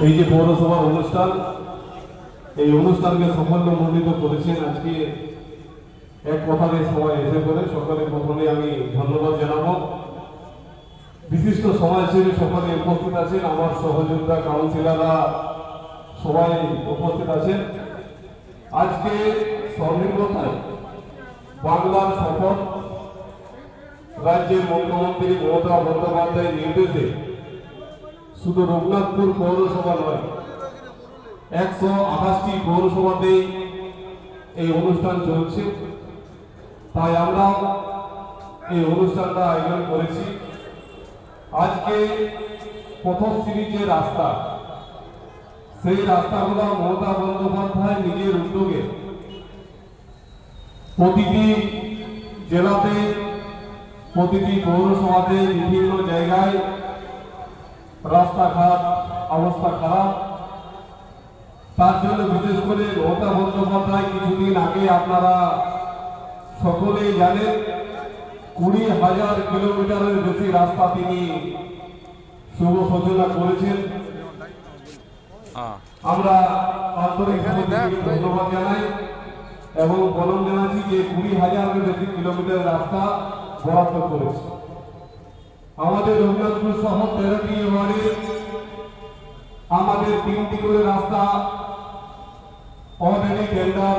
এই যে পৌরসভার অনুষ্ঠান, এই অনুষ্ঠানকে সাফল্যমণ্ডিত করেছেন আজকে এক কথাতে সবাই এসে করে সকলে প্রথমে আমি ধন্যবাদ জানাব। বিশিষ্ট সমাজসেবী সকলে উপস্থিত আছেন, আমার সহযোগিতা কাউন্সিলাররা সবাই উপস্থিত আছেন। আজকে স্বনির্ভরতায় বাংলার শপথ রাজ্যের মুখ্যমন্ত্রী মমতা বন্দ্যোপাধ্যায়ের নির্দেশে শুধু রঘুনাথপুর পৌরসভা নয়, একশো আঠাশটি পৌরসভাতেই এই অনুষ্ঠান চলছে। তাই আমরা এই অনুষ্ঠানটা আয়োজন করেছি। আজকে পথশ্রী যে রাস্তা, সেই রাস্তাগুলো মমতা বন্দ্যোপাধ্যায় নিজের উদ্যোগে প্রতিটি জেলাতে, প্রতিটি পৌরসভাতে বিভিন্ন জায়গায় রাস্তাঘাট, অবস্থা খারাপ। তার জন্য বিশেষ করে মমতা বন্দ্যোপাধ্যায় কিছুদিন আগে আপনারা সকলেই জানেন, কুড়ি হাজার কিলোমিটারের বেশি রাস্তা তিনি শুভ সূচনা করেছেন। আমরা আন্তরিকভাবে তাকে ধন্যবাদ জানাই এবং বলন জানাচ্ছি যে কুড়ি হাজারের বেশি কিলোমিটার রাস্তা বরাদ্দ করেছে। আমাদের রঘুনাথপুর সহ তেরোটি ওয়ার্ডে আমাদের তিনটি করে রাস্তা অর্ডারি টেন্ডার